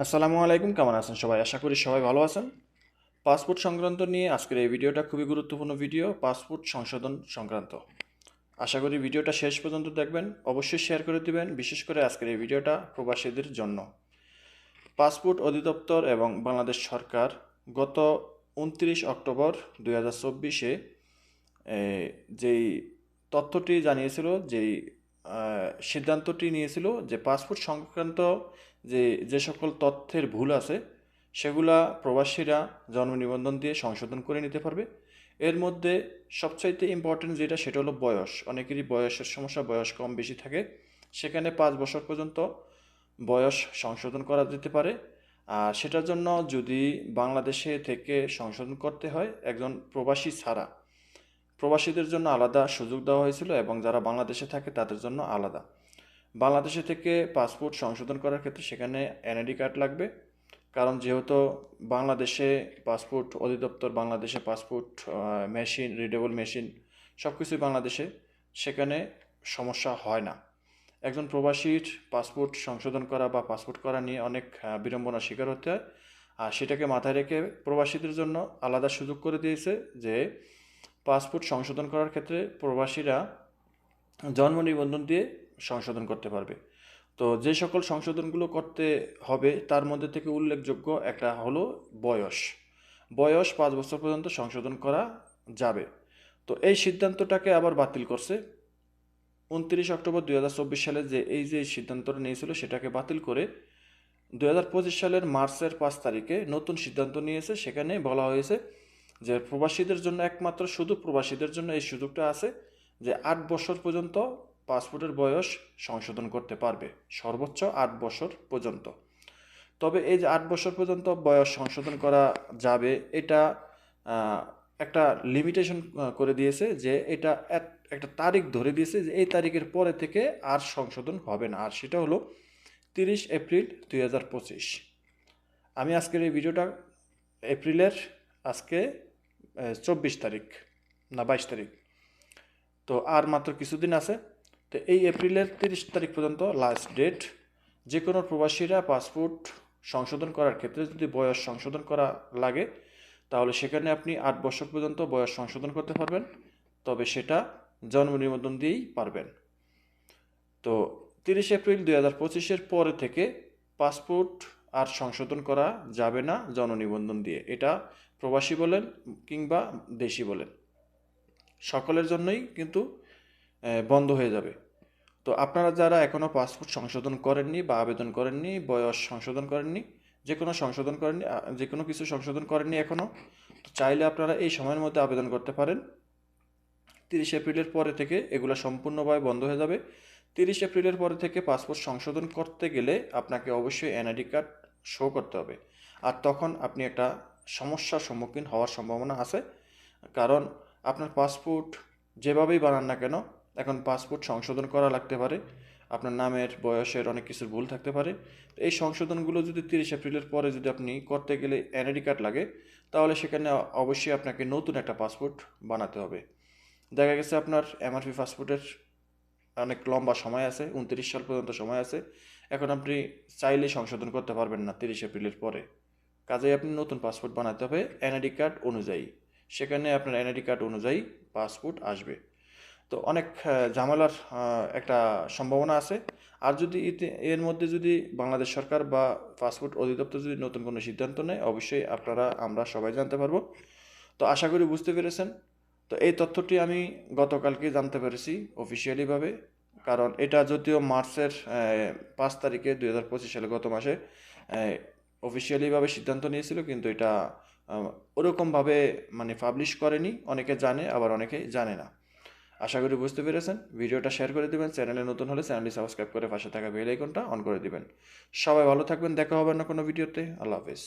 আসসালামু আলাইকুম, কেমন আছেন সবাই? আশা করি সবাই ভালো আছেন। পাসপোর্ট সংক্রান্ত নিয়ে আজকের এই ভিডিওটা খুবই গুরুত্বপূর্ণ ভিডিও, পাসপোর্ট সংশোধন সংক্রান্ত। আশা করি ভিডিওটা শেষ পর্যন্ত দেখবেন, অবশ্যই শেয়ার করে দিবেন, বিশেষ করে আজকের এই ভিডিওটা প্রবাসীদের জন্য। পাসপোর্ট অধিদপ্তর এবং বাংলাদেশ সরকার গত উনত্রিশ অক্টোবর দুই হাজার চব্বিশে যেই তথ্যটি জানিয়েছিল, যেই সিদ্ধান্তটি নিয়েছিল যে পাসপোর্ট সংক্রান্ত যে যে সকল তথ্যের ভুল আছে, সেগুলা প্রবাসীরা জন্ম নিবন্ধন দিয়ে সংশোধন করে নিতে পারবে। এর মধ্যে সবচাইতে ইম্পর্টেন্ট যেটা, সেটা হলো বয়স। অনেকেরই বয়সের সমস্যা, বয়স কম বেশি থাকে। সেখানে পাঁচ বছর পর্যন্ত বয়স সংশোধন করা যেতে পারে। আর সেটার জন্য যদি বাংলাদেশে থেকে সংশোধন করতে হয় একজন প্রবাসী ছাড়া, প্রবাসীদের জন্য আলাদা সুযোগ দেওয়া হয়েছিল এবং যারা বাংলাদেশে থাকে তাদের জন্য আলাদা। বাংলাদেশে থেকে পাসপোর্ট সংশোধন করার ক্ষেত্রে সেখানে এনআইডি কার্ড লাগবে। কারণ যেহেতু বাংলাদেশে পাসপোর্ট অধিদপ্তর, বাংলাদেশে পাসপোর্ট মেশিন রিডেবল মেশিন সব কিছুই বাংলাদেশে, সেখানে সমস্যা হয় না। একজন প্রবাসীর পাসপোর্ট সংশোধন করা বা পাসপোর্ট করা নিয়ে অনেক বিড়ম্বনার শিকার হতে হয়। আর সেটাকে মাথায় রেখে প্রবাসীদের জন্য আলাদা সুযোগ করে দিয়েছে যে পাসপোর্ট সংশোধন করার ক্ষেত্রে প্রবাসীরা জন্ম নিবন্ধন দিয়ে সংশোধন করতে পারবে। তো যে সকল সংশোধনগুলো করতে হবে, তার মধ্যে থেকে উল্লেখযোগ্য একটা হলো বয়স। বয়স পাঁচ বছর পর্যন্ত সংশোধন করা যাবে। তো এই সিদ্ধান্তটাকে আবার বাতিল করছে। উনত্রিশ অক্টোবর দুই হাজার চব্বিশ সালে যে, এই যে সিদ্ধান্তটা নিয়েছিল, সেটাকে বাতিল করে দুই হাজার পঁচিশ সালের মার্চের পাঁচ তারিখে নতুন সিদ্ধান্ত নিয়েছে। সেখানে বলা হয়েছে যে, প্রবাসীদের জন্য একমাত্র শুধু প্রবাসীদের জন্য এই সুযোগটা আছে যে, আট বছর পর্যন্ত পাসপোর্টের বয়স সংশোধন করতে পারবে সর্বোচ্চ আট বছর পর্যন্ত। তবে এই যে আট বছর পর্যন্ত বয়স সংশোধন করা যাবে, এটা একটা লিমিটেশন করে দিয়েছে যে এটা এক- একটা তারিখ ধরে দিয়েছে যে এই তারিখের পরে থেকে আর সংশোধন হবে না। আর সেটা হলো তিরিশ এপ্রিল দুই হাজার পঁচিশ। আমি আজকের এই ভিডিওটা এপ্রিলের আজকে চব্বিশ তারিখ না বাইশ তারিখ। তো আর মাত্র কিছুদিন আছে তো এই এপ্রিলের তিরিশ তারিখ পর্যন্ত লাস্ট ডেট যে কোনো প্রবাসীরা পাসপোর্ট সংশোধন করার ক্ষেত্রে যদি বয়স সংশোধন করা লাগে, তাহলে সেখানে আপনি আট বছর পর্যন্ত বয়স সংশোধন করতে পারবেন, তবে সেটা জন্ম নিবন্ধন দিয়েই পারবেন। তো তিরিশ এপ্রিল দুই হাজার পঁচিশের পরে থেকে পাসপোর্ট আর সংশোধন করা যাবে না জননিবন্ধন দিয়ে। এটা প্রবাসী বলেন কিংবা দেশি বলেন। সকলের জন্যই কিন্তু বন্ধ হয়ে যাবে। তো আপনারা যারা এখনও পাসপোর্ট সংশোধন করেননি বা আবেদন করেননি, বয়স সংশোধন করেননি যে কোনো সংশোধন করেননি যে কোনো কিছু সংশোধন করেননি এখনও তো চাইলে আপনারা এই সময়ের মধ্যে আবেদন করতে পারেন। তিরিশ এপ্রিলের পরে থেকে এগুলো সম্পূর্ণভাবে বন্ধ হয়ে যাবে। তিরিশ এপ্রিলের পরে থেকে পাসপোর্ট সংশোধন করতে গেলে আপনাকে অবশ্যই এনআইডি কার্ড শো করতে হবে। আর তখন আপনি একটা সমস্যার সম্মুখীন হওয়ার সম্ভাবনা আছে। কারণ আপনার পাসপোর্ট যেভাবেই বানান না কেন এখন পাসপোর্ট সংশোধন করা লাগতে পারে, আপনার নামের, বয়সের অনেক কিছুর ভুল থাকতে পারে। তো এই সংশোধনগুলো যদি তিরিশ এপ্রিলের পরে যদি আপনি করতে গেলে এনআইডি কার্ড লাগে, তাহলে সেখানে অবশ্যই আপনাকে নতুন একটা পাসপোর্ট বানাতে হবে। দেখা গেছে আপনার এমআরপি পাসপোর্টের অনেক লম্বা সময় আছে, উনত্রিশ সাল পর্যন্ত সময় আছে। এখন আপনি চাইলে সংশোধন করতে পারবেন না তিরিশ এপ্রিলের পরে। কাজেই আপনি নতুন পাসপোর্ট বানাতে হবে এনআইডি কার্ড অনুযায়ী। সেখানে আপনার এনআইডি কার্ড অনুযায়ী পাসপোর্ট আসবে। তো অনেক ঝামেলার একটা সম্ভাবনা আছে। আর যদি এর মধ্যে যদি বাংলাদেশ সরকার বা পাসপোর্ট অধিদপ্তর যদি নতুন কোনো সিদ্ধান্ত নেয়, অবশ্যই আপনারা, আমরা সবাই জানতে পারব। তো আশা করি বুঝতে পেরেছেন। তো এই তথ্যটি আমি গতকালকে জানতে পেরেছি অফিসিয়ালিভাবে কারণ এটা যদিও মার্চের পাঁচ তারিখে দুই হাজার পঁচিশ সালে গত মাসে অফিসিয়ালিভাবে সিদ্ধান্ত নিয়েছিল, কিন্তু এটা ওরকমভাবে মানে পাবলিশ করেনি। অনেকে জানে, আবার অনেকে জানে না। আশা করি বুঝতে পেরেছেন। ভিডিওটা শেয়ার করে দিবেন, চ্যানেলে নতুন হলে চ্যানেলটি সাবস্ক্রাইব করে পাশে থাকা বেল আইকনটা অন করে দিবেন। সবাই ভালো থাকবেন, দেখা হবে না কোনো ভিডিওতে। আল্লাহ হাফেজ।